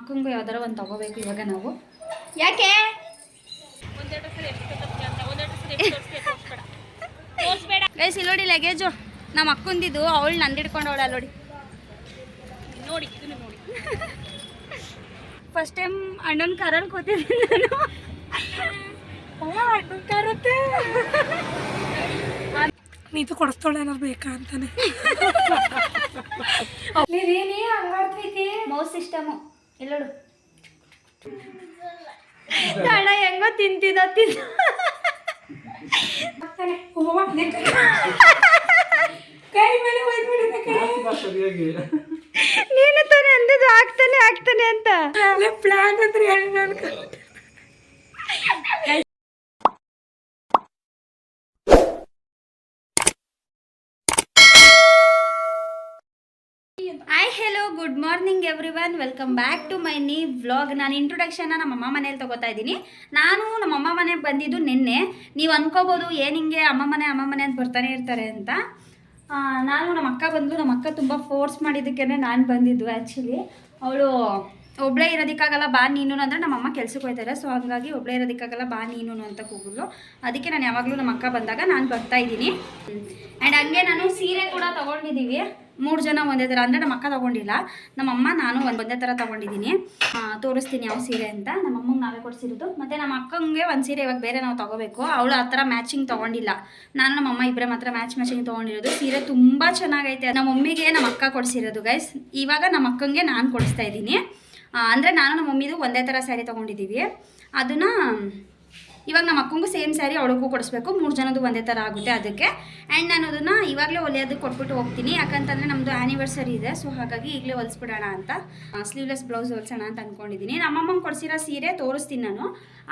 ಅಕ್ಕಂಗೂ ಯಾವ್ದಾರ ಒಂದು ತಗೋಬೇಕು ಇವಾಗ ನಾವು. ಯಾಕೆ? ಗೈಸ್ ಇಲ್ಲಿ ನೋಡಿ ಲಗೇಜು ನಮ್ಮ ಅಕ್ಕಂದಿದ್ದು ಅವಳು ನಂದು ಹಿಡ್ಕೊಂಡು ಅವಳ ನೋಡಿ ನೋಡಿ ನೋಡಿ. ಫಸ್ಟ್ ಟೈಮ್ ಅಣ್ಣನ ಕಾರಲ್ಲಿ ಕೂತಿದ್ದೀನಿ ನಾನು. ಕಾರತ್ತೆ. ನೀತು ಕೊಡಿಸ್ತಾಳೆ ಏನಾರು ಬೇಕಾ ಅಂತಾನೆ. ಮೌಸ್ ಸಿಸ್ಟಮು ಎಲ್ಲೋಡು ಅಣ್ಣ ಹೆಂಗೋ ತಿಂತಿದ್ದ ತಿಂದ. ಕೈ ಮೇಲೆ ನೀನು ತಾನೇ ಅಂದದ್ದು ಆಗ್ತಾನೆ ಆಗ್ತಾನೆ ಅಂತ. ಪ್ಲಾನ್ ಅಂದ್ರೆ hi hello good morning everyone welcome back to my new vlog ನಾನು ಇಂಟ್ರೊಡಕ್ಷನ್ನ ನಮ್ಮ ಅಮ್ಮ ಮನೇಲಿ ತಗೋತಾ ಇದ್ದೀನಿ. ನಾನು ನಮ್ಮ ಅಮ್ಮ ಮನೆಗೆ ಬಂದಿದ್ದು ನಿನ್ನೆ. ನೀವು ಅನ್ಕೋಬೋದು ಏನು ಹಿಂಗೆ ಅಮ್ಮ ಮನೆ ಅಮ್ಮ ಮನೆ ಅಂತ ಬರ್ತಾನೆ ಇರ್ತಾರೆ ಅಂತ. ನಾನು ನಮ್ಮ ಅಕ್ಕ ಬಂದು ನಮ್ಮ ಅಕ್ಕ ತುಂಬ ಫೋರ್ಸ್ ಮಾಡಿದ್ದಕ್ಕೇ ನಾನು ಬಂದಿದ್ದು ಆ್ಯಕ್ಚುಲಿ ಅವಳು ಒಬ್ಬಳೇ ಇರೋದಕ್ಕಾಗಲ್ಲ, ಬಾ ನೀನು ಅಂದರೆ ನಮ್ಮ ಅಮ್ಮ ಕೆಲ್ಸಕ್ಕೆ ಹೋಗ್ತಾರೆ. ಸೊ ಹಾಗಾಗಿ ಒಬ್ಬಳೇ ಇರೋದಕ್ಕಾಗಲ್ಲ, ಬಾ ನೀನು ಅಂತ ಕೂಗಲು ಅದಕ್ಕೆ ನಾನು ಯಾವಾಗಲೂ ನಮ್ಮ ಅಕ್ಕ ಬಂದಾಗ ನಾನು ಬರ್ತಾ ಇದ್ದೀನಿ. ಆ್ಯಂಡ್ ಹಂಗೆ ನಾನು ಸೀರೆ ಕೂಡ ತೊಗೊಂಡಿದ್ದೀವಿ. ಮೂರು ಜನ ಒಂದೇ ಥರ ಅಂದರೆ ನಮ್ಮ ಅಕ್ಕ ತೊಗೊಂಡಿಲ್ಲ. ನಮ್ಮಮ್ಮ, ನಾನು ಒಂದು ಒಂದೇ ಥರ ತೊಗೊಂಡಿದ್ದೀನಿ. ತೋರಿಸ್ತೀನಿ ಯಾವ ಸೀರೆ ಅಂತ. ನಮ್ಮ ಅಮ್ಮಂಗೆ ನಾವೇ ಕೊಡಿಸಿರೋದು. ಮತ್ತು ನಮ್ಮ ಅಕ್ಕಂಗೆ ಒಂದು ಸೀರೆ ಇವಾಗ ಬೇರೆ ನಾವು ತೊಗೋಬೇಕು. ಅವಳು ಆ ಥರ ಮ್ಯಾಚಿಂಗ್ ತೊಗೊಂಡಿಲ್ಲ. ನಾನು ನಮ್ಮಮ್ಮ ಇಬ್ಬರೇ ಮಾತ್ರ ಮ್ಯಾಚ್ ಮ್ಯಾಚಿಂಗ್ ತೊಗೊಂಡಿರೋದು. ಸೀರೆ ತುಂಬ ಚೆನ್ನಾಗೈತೆ. ನಮ್ಮ ಮಮ್ಮಿಗೆ ನಮ್ಮ ಅಕ್ಕ ಕೊಡಿಸಿರೋದು ಗೈಸ್ ಇವಾಗ ನಮ್ಮ ಅಕ್ಕಂಗೆ ನಾನು ಕೊಡಿಸ್ತಾ ಇದ್ದೀನಿ. ಅಂದರೆ ನಾನು ನಮ್ಮ ಮಮ್ಮಿದು ಒಂದೇ ಥರ ಸ್ಯಾರಿ ತೊಗೊಂಡಿದ್ದೀವಿ. ಅದನ್ನು ಇವಾಗ ನಮ್ಮ ಅಕ್ಕಂಗೂ ಸೇಮ್ ಸ್ಯಾರಿ ಅವಳಿಗೂ ಕೊಡಿಸ್ಬೇಕು. ಮೂರು ಜನದ್ದು ಒಂದೇ ಥರ ಆಗುತ್ತೆ ಅದಕ್ಕೆ. ಆ್ಯಂಡ್ ನಾನು ಅದನ್ನು ಇವಾಗಲೇ ಹೊಲಿಯೋದಕ್ಕೆ ಕೊಟ್ಬಿಟ್ಟು ಹೋಗ್ತೀನಿ. ಯಾಕಂತಂದರೆ ನಮ್ಮದು ಆ್ಯನಿವರ್ಸರಿ ಇದೆ. ಸೊ ಹಾಗಾಗಿ ಈಗಲೇ ಹೊಲಿಸ್ಬಿಡೋಣ ಅಂತ. ಸ್ಲೀವ್ಲೆಸ್ ಬ್ಲೌಸ್ ಹೊಲ್ಸೋಣ ಅಂತ ಅಂದ್ಕೊಂಡಿದ್ದೀನಿ ನಮ್ಮಮ್ಮಂಗೆ ಕೊಡಿಸಿರೋ ಸೀರೆ ತೋರಿಸ್ತೀನಿ ನಾನು.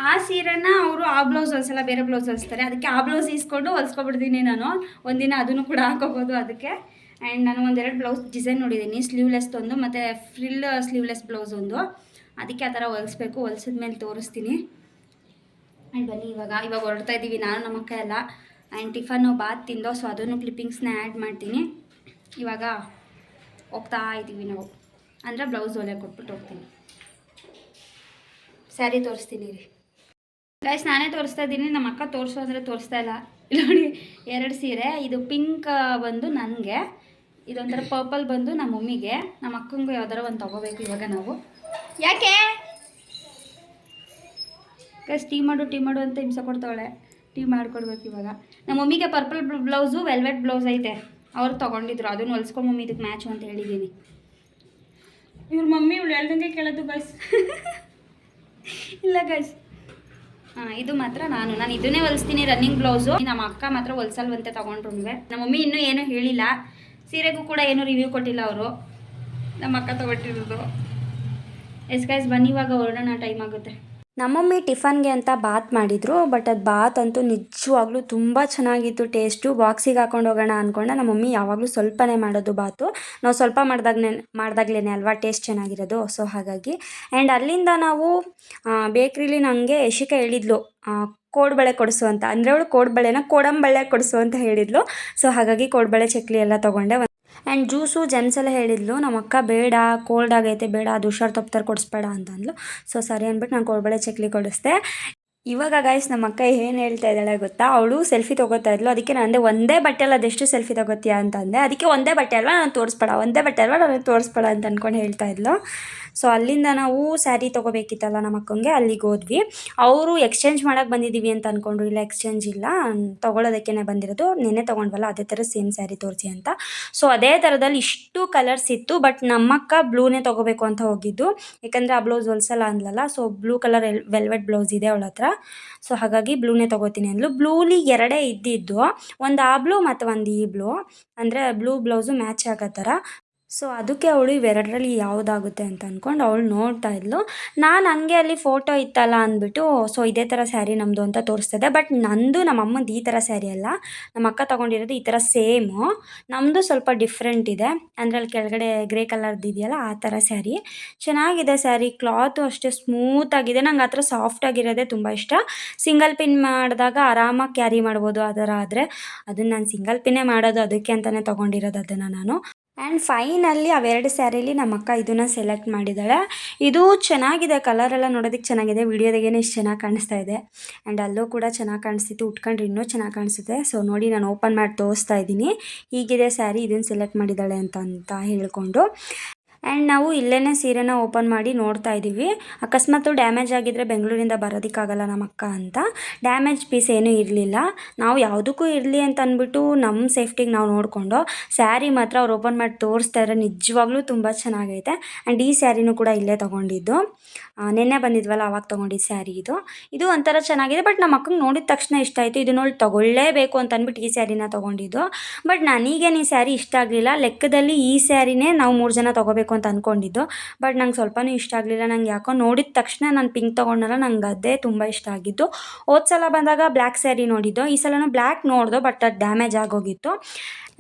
ಆ ಸೀರೆನ ಅವರು ಆ ಬ್ಲೌಸ್ ಹೊಲಿಸಲ್ಲ, ಬೇರೆ ಬ್ಲೌಸ್ ಹೊಲಿಸ್ತಾರೆ. ಅದಕ್ಕೆ ಆ ಬ್ಲೌಸ್ ಈಸ್ಕೊಂಡು ಹೊಲಿಸ್ಕೊಬಿಡ್ತೀನಿ ನಾನು. ಒಂದಿನ ಅದನ್ನು ಕೂಡ ಹಾಕೋಬೋದು ಅದಕ್ಕೆ. ಆ್ಯಂಡ್ ನಾನು ಒಂದೆರಡು ಬ್ಲೌಸ್ ಡಿಸೈನ್ ನೋಡಿದ್ದೀನಿ ಸ್ಲೀವ್ಲೆಸ್ ಒಂದು ಮತ್ತು ಫ್ರಿಲ್ ಸ್ಲೀವ್ಲೆಸ್ ಬ್ಲೌಸ್ ಒಂದು. ಅದಕ್ಕೆ ಆ ಥರ ಹೊಲಿಸ್ಬೇಕು ಹೊಲ್ಸಿದ್ಮೇಲೆ ತೋರಿಸ್ತೀನಿ. ಆ್ಯಂಡ್ ಬನ್ನಿ ಇವಾಗ. ಇವಾಗ ಹೊರಡ್ತಾ ಇದ್ದೀವಿ ನಾನು ನಮ್ಮ ಅಕ್ಕ ಎಲ್ಲ. ಆ್ಯಂಡ್ ಟಿಫನ್ನು ಬಾತ್ ತಿಂದೋ ಸೊ ಅದನ್ನು ಕ್ಲಿಪ್ಪಿಂಗ್ಸ್ನ ಆ್ಯಡ್ ಮಾಡ್ತೀನಿ. ಇವಾಗ ಹೋಗ್ತಾ ಇದ್ದೀವಿ ನಾವು. ಅಂದರೆ ಬ್ಲೌಸ್ ಒಲೆ ಕೊಟ್ಬಿಟ್ಟು ಹೋಗ್ತೀನಿ. ಸ್ಯಾರಿ ತೋರಿಸ್ತೀನಿ ರೀ. ಗೈಸ್ ನಾನೇ ತೋರಿಸ್ತಾ ಇದ್ದೀನಿ ನಮ್ಮ ಅಕ್ಕ ತೋರಿಸು ಅಂದರೆ ತೋರಿಸ್ತಾ ಇಲ್ಲಿ. ನೋಡಿ, ಎರಡು ಸೀರೆ. ಇದು ಪಿಂಕ್ ಬಂದು ನನಗೆ ಇದೊಂಥರ ಪರ್ಪಲ್ ಬಂದು ನಮ್ಮ ಮಮ್ಮಿಗೆ ನಮ್ಮ ಅಕ್ಕಂಗೂ ಯಾವ್ದಾರ ಒಂದು ತಗೋಬೇಕು ಇವಾಗ ನಾವು. ಯಾಕೆ? ಗೈಸ್ ಟೀ ಮಾಡು ಟೀ ಮಾಡು ಅಂತ ಹಿಂಸೆ ಕೊಡ್ತಾವಳೆ. ಟೀ ಮಾಡ್ಕೊಡ್ಬೇಕು ಇವಾಗ. ನಮ್ಮ ಮಮ್ಮಿಗೆ ಪರ್ಪಲ್ ಬ್ಲೌಸು ವೆಲ್ವೆಟ್ ಬ್ಲೌಸ್ ಐತೆ. ಅವ್ರು ತೊಗೊಂಡಿದ್ರು ಅದನ್ನು ಹೊಲ್ಸ್ಕೊಂಡು ಮಮ್ಮಿ ಇದಕ್ಕೆ ಮ್ಯಾಚು ಅಂತ ಹೇಳಿದ್ದೀನಿ ಇವ್ರ ಮಮ್ಮಿ ಇವಳು ಹೇಳ್ದಂಗೆ ಕೇಳೋದು ಗೈಸ್ ಇಲ್ಲ ಗೈಸ್ ಹಾಂ ಇದು ಮಾತ್ರ ನಾನು. ನಾನು ಇದನ್ನೇ ಹೊಲಿಸ್ತೀನಿ ರನ್ನಿಂಗ್ ಬ್ಲೌಸು ನಮ್ಮ ಅಕ್ಕ ಮಾತ್ರ ಹೊಲ್ಸಲ್ವಂತೆ ತೊಗೊಂಡ್ರು ನಮ್ಮ ಮಮ್ಮಿ ಇನ್ನೂ ಏನೂ ಹೇಳಿಲ್ಲ. ಸೀರೆಗೂ ಕೂಡ ಏನು ರಿವ್ಯೂ ಕೊಟ್ಟಿಲ್ಲ ಅವರು. ನಮ್ಮ ಅಕ್ಕ ತಗೊಟ್ಟಿರೋದು. ಎಸ್ ಗೈಸ್ ಬನ್ನಿ, ಇವಾಗ ಹೊರಡೋಣ ಟೈಮ್ ಆಗುತ್ತೆ. ನಮ್ಮಮ್ಮಿ ಟಿಫನ್ಗೆ ಅಂತ ಬಾತ್ ಮಾಡಿದರು ಬಟ್ ಅದು ಬಾತ್ ಅಂತೂ ನಿಜವಾಗ್ಲೂ ತುಂಬ ಚೆನ್ನಾಗಿತ್ತು ಟೇಸ್ಟು ಬಾಕ್ಸಿಗೆ ಹಾಕೊಂಡು ಹೋಗೋಣ ಅಂದ್ಕೊಂಡೆ ನಮ್ಮ ಮಮ್ಮಿ ಯಾವಾಗಲೂ ಸ್ವಲ್ಪನೇ ಮಾಡೋದು ಬಾತು. ನಾವು ಸ್ವಲ್ಪ ಮಾಡಿದಾಗ್ನೇ ಮಾಡಿದಾಗ್ಲೇ ಅಲ್ವಾ ಟೇಸ್ಟ್ ಚೆನ್ನಾಗಿರೋದು. ಸೊ ಹಾಗಾಗಿ. ಆ್ಯಂಡ್ ಅಲ್ಲಿಂದ ನಾವು ಬೇಕ್ರಿಲಿ ನನಗೆ ಯಶಿಕ ಹೇಳಿದ್ಲು ಕೋಡ್ಬಳೆ ಕೊಡಿಸು ಅಂತ. ಅಂದರೆ ಅವಳು ಕೋಡ್ಬಳೆನ ಕೋಡಂಬಳೆ ಕೊಡಿಸು ಅಂತ ಹೇಳಿದ್ಲು. ಸೊ ಹಾಗಾಗಿ ಕೋಡ್ಬಳೆ ಚಕ್ಲಿ ಎಲ್ಲ ತೊಗೊಂಡೆ. ಆ್ಯಂಡ್ ಜ್ಯೂಸು ಜೆಮ್ಸ್ ಎಲ್ಲ ಹೇಳಿದ್ಲು ನಮ್ಮ ಅಕ್ಕ ಬೇಡ ಕೋಲ್ಡ್ ಆಗೈತೆ, ಬೇಡ, ಅದು ಹುಷಾರು ತಪ್ತಾರೆ ಕೊಡಿಸ್ಬೇಡ ಅಂತಂದ್ಲು ಸೊ ಸರಿ ಅಂದ್ಬಿಟ್ಟು ನಾನು ಕೋಡ್ಬಳೆ ಚಕ್ಲಿ ಕೊಡಿಸ್ದೆ. ಇವಾಗ ಗಾಯ್ಸ್ ನಮ್ಮ ಅಕ್ಕ ಏನು ಹೇಳ್ತಾ ಇದ್ದಾಳೆ ಗೊತ್ತಾ? ಅವಳು ಸೆಲ್ಫಿ ತೊಗೋತಾ ಇದ್ಲು. ಅದಕ್ಕೆ ನಾನು ಒಂದೇ ಬಟ್ಟೆಲ್ಲ ಅದೆಷ್ಟು ಸೆಲ್ಫಿ ತೊಗೋತೀಯ? ಅಂತ ಅಂದೆ. ಅದಕ್ಕೆ ಒಂದೇ ಬಟ್ಟೆ ಅಲ್ವಾ? ನಾನು ತೋರಿಸ್ಬೇಡ. ಒಂದೇ ಬಟ್ಟೆ ಅಲ್ವಾ? ನಾನು ತೋರಿಸ್ಬೇಡ ಅಂತ ಅಂದ್ಕೊಂಡು ಹೇಳ್ತಾ ಇದ್ಲು. ಸೊ ಅಲ್ಲಿಂದ ನಾವು ಸ್ಯಾರಿ ತೊಗೋಬೇಕಿತ್ತಲ್ಲ ನಮ್ಮ ಅಕ್ಕಂಗೆ, ಅಲ್ಲಿಗೆ ಹೋದ್ವಿ. ಅವರು ಎಕ್ಸ್ಚೇಂಜ್ ಮಾಡೋಕೆ ಬಂದಿದ್ದೀವಿ ಅಂತ ಅಂದ್ಕೊಂಡ್ರು ಇಲ್ಲ ಎಕ್ಸ್ಚೇಂಜ್ ಇಲ್ಲ. ತೊಗೊಳೋದಕ್ಕೇ ಬಂದಿರೋದು. ನೆನ್ನೆ ತೊಗೊಂಡ್ವಲ್ಲ, ಅದೇ ಥರ ಸೇಮ್ ಸ್ಯಾರಿ ತೋರಿಸಿ ಅಂತ. ಸೊ ಅದೇ ಥರದಲ್ಲಿ ಇಷ್ಟು ಕಲರ್ಸ್ ಇತ್ತು ಬಟ್ ನಮ್ಮಕ್ಕ ಬ್ಲೂನೇ ತೊಗೋಬೇಕು ಅಂತ ಹೋಗಿದ್ದು. ಯಾಕಂದರೆ ಆ ಬ್ಲೌಸ್ ಹೊಲ್ಸಲ್ಲ ಅಂದ್ಲಲ್ಲ ಸೊ ಬ್ಲೂ ಕಲರ್ ಎಲ್ ವೆಲ್ವೆಟ್ ಬ್ಲೌಸ್ ಇದೆ ಅವಳ ಹತ್ರ. ಸೊ ಹಾಗಾಗಿ ಬ್ಲೂನೇ ತೊಗೋತೀನಿ ಅಂದ್ಲು. ಬ್ಲೂಲಿ ಎರಡೇ ಇದ್ದಿದ್ದು. ಒಂದು ಆ ಬ್ಲೂ ಮತ್ತು ಒಂದು ಈ ಬ್ಲೂ ಅಂದರೆ ಬ್ಲೂ ಬ್ಲೌಸು ಮ್ಯಾಚ್ ಆಗೋ ಥರ ಸೊ ಅದಕ್ಕೆ ಅವಳು ಇವೆರಡರಲ್ಲಿ ಯಾವುದಾಗುತ್ತೆ ಅಂತ ಅಂದ್ಕೊಂಡು ಅವಳು ನೋಡ್ತಾ ಇದ್ಲು. ನಾನು ಹಂಗೆ ಅಲ್ಲಿ ಫೋಟೋ ಇತ್ತಲ್ಲ ಅಂದ್ಬಿಟ್ಟು ಸೊ ಇದೇ ಥರ ಸ್ಯಾರಿ ನಮ್ಮದು ಅಂತ ತೋರಿಸ್ತಿದ್ದೆ ಬಟ್ ನಂದು ನಮ್ಮ ಅಮ್ಮಂದು ಈ ಥರ ಸ್ಯಾರಿ ಅಲ್ಲ. ನಮ್ಮ ಅಕ್ಕ ತೊಗೊಂಡಿರೋದು ಈ ಥರ ಸೇಮು ನಮ್ಮದು ಸ್ವಲ್ಪ ಡಿಫ್ರೆಂಟ್ ಇದೆ. ಅಂದರೆ ಅಲ್ಲಿ ಕೆಳಗಡೆ ಗ್ರೇ ಕಲರ್ದು ಇದೆಯಲ್ಲ, ಆ ಥರ ಸ್ಯಾರಿ ಚೆನ್ನಾಗಿದೆ ಸ್ಯಾರಿ ಕ್ಲಾತು ಅಷ್ಟೇ ಸ್ಮೂತಾಗಿದೆ ನಂಗೆ ಆ ಥರ ಸಾಫ್ಟಾಗಿರೋದೇ ತುಂಬ ಇಷ್ಟ. ಸಿಂಗಲ್ ಪಿನ್ ಮಾಡಿದಾಗ ಆರಾಮಾಗಿ ಕ್ಯಾರಿ ಮಾಡ್ಬೋದು ಆ ಥರ ಆದರೆ, ಅದನ್ನು ನಾನು ಸಿಂಗಲ್ ಪಿನ್ನೇ ಮಾಡೋದು ಅದಕ್ಕೆ ಅಂತಲೇ ತೊಗೊಂಡಿರೋದು ಅದನ್ನು ನಾನು. ಆ್ಯಂಡ್ ಫೈನಲ್ಲಿ ಅವೆರಡು ಸ್ಯಾರಿಲಿ ನಮ್ಮ ಅಕ್ಕ ಇದನ್ನು ಸೆಲೆಕ್ಟ್ ಮಾಡಿದ್ದಾಳೆ ಇದು ಚೆನ್ನಾಗಿದೆ ಕಲರೆಲ್ಲ ನೋಡೋದಕ್ಕೆ ಚೆನ್ನಾಗಿದೆ. ವಿಡಿಯೋದಾಗೇನೆ ಇಷ್ಟು ಚೆನ್ನಾಗಿ ಕಾಣಿಸ್ತಾ ಇದೆ. ಆ್ಯಂಡ್ ಅಲ್ಲೂ ಕೂಡ ಚೆನ್ನಾಗಿ ಕಾಣಿಸ್ತಿತ್ತು ಉಟ್ಕೊಂಡ್ರೆ ಇನ್ನೂ ಚೆನ್ನಾಗಿ ಕಾಣಿಸುತ್ತೆ. ಸೊ ನೋಡಿ ನಾನು ಓಪನ್ ಮಾಡಿ ತೋರಿಸ್ತಾ ಇದ್ದೀನಿ. ಹೀಗಿದೆ ಸ್ಯಾರಿ, ಇದನ್ನು ಸೆಲೆಕ್ಟ್ ಮಾಡಿದ್ದಾಳೆ ಅಂತ ಅಂತ ಹೇಳ್ಕೊಂಡು. ಆ್ಯಂಡ್ ನಾವು ಇಲ್ಲೇ ಸೀರೆನ ಓಪನ್ ಮಾಡಿ ನೋಡ್ತಾ ಇದ್ದೀವಿ. ಅಕಸ್ಮಾತು ಡ್ಯಾಮೇಜ್ ಆಗಿದ್ದರೆ ಬೆಂಗಳೂರಿಂದ ಬರೋದಕ್ಕಾಗಲ್ಲ ನಮ್ಮ ಅಕ್ಕ ಅಂತ. ಡ್ಯಾಮೇಜ್ ಪೀಸ್ ಏನೂ ಇರಲಿಲ್ಲ. ನಾವು ಯಾವುದಕ್ಕೂ ಇರಲಿ ಅಂತ ಅಂದ್ಬಿಟ್ಟು ನಮ್ಮ ಸೇಫ್ಟಿಗೆ ನಾವು ನೋಡಿಕೊಂಡು ಸ್ಯಾರಿ ಮಾತ್ರ ಅವ್ರು ಓಪನ್ ಮಾಡಿ ತೋರಿಸ್ತಾ ಇದ್ರೆ ನಿಜವಾಗ್ಲೂ ತುಂಬ ಚೆನ್ನಾಗೈತೆ. ಆ್ಯಂಡ್ ಈ ಸ್ಯಾರಿನೂ ಕೂಡ ಇಲ್ಲೇ ತೊಗೊಂಡಿದ್ದು. ನಿನ್ನೆ ಬಂದಿದ್ವಲ್ಲ, ಅವಾಗ ತೊಗೊಂಡಿದ್ದು ಸ್ಯಾರಿ ಇದು. ಇದು ಒಂಥರ ಚೆನ್ನಾಗಿದೆ, ಬಟ್ ನಮ್ಮ ಅಕ್ಕಂಗೆ ನೋಡಿದ ತಕ್ಷಣ ಇಷ್ಟ ಆಯಿತು ಇದು ನೋಡಿ ತೊಗೊಳ್ಳೇಬೇಕು ಅಂತ ಅಂದ್ಬಿಟ್ಟು ಈ ಸ್ಯಾರಿನ ತೊಗೊಂಡಿದ್ದು. ಬಟ್ ನನಗೇನು ಈ ಸ್ಯಾರಿ ಇಷ್ಟ ಆಗಲಿಲ್ಲ. ಲೆಕ್ಕದಲ್ಲಿ ಈ ಸ್ಯಾರಿನೇ ನಾವು ಮೂರು ಜನ ತೊಗೋಬೇಕು ಅಂತ ಅಂದ್ಕೊಂಡಿದ್ದು ಬಟ್ ನಂಗೆ ಸ್ವಲ್ಪನೂ ಇಷ್ಟ ಆಗಲಿಲ್ಲ. ನಂಗೆ ಯಾಕೋ ನೋಡಿದ ತಕ್ಷಣ ನಾನು ಪಿಂಕ್ ತೊಗೊಂಡಲ್ಲ ನಂಗೆ ಅದೇ ತುಂಬ ಇಷ್ಟ ಆಗಿದ್ದು. ಹೋದ ಸಲ ಬಂದಾಗ ಬ್ಲ್ಯಾಕ್ ಸ್ಯಾರಿ ನೋಡಿದ್ದು. ಈ ಸಲನೂ ಬ್ಲ್ಯಾಕ್ ನೋಡ್ದೋ, ಬಟ್ ಅದು ಡ್ಯಾಮೇಜ್ ಆಗೋಗಿತ್ತು.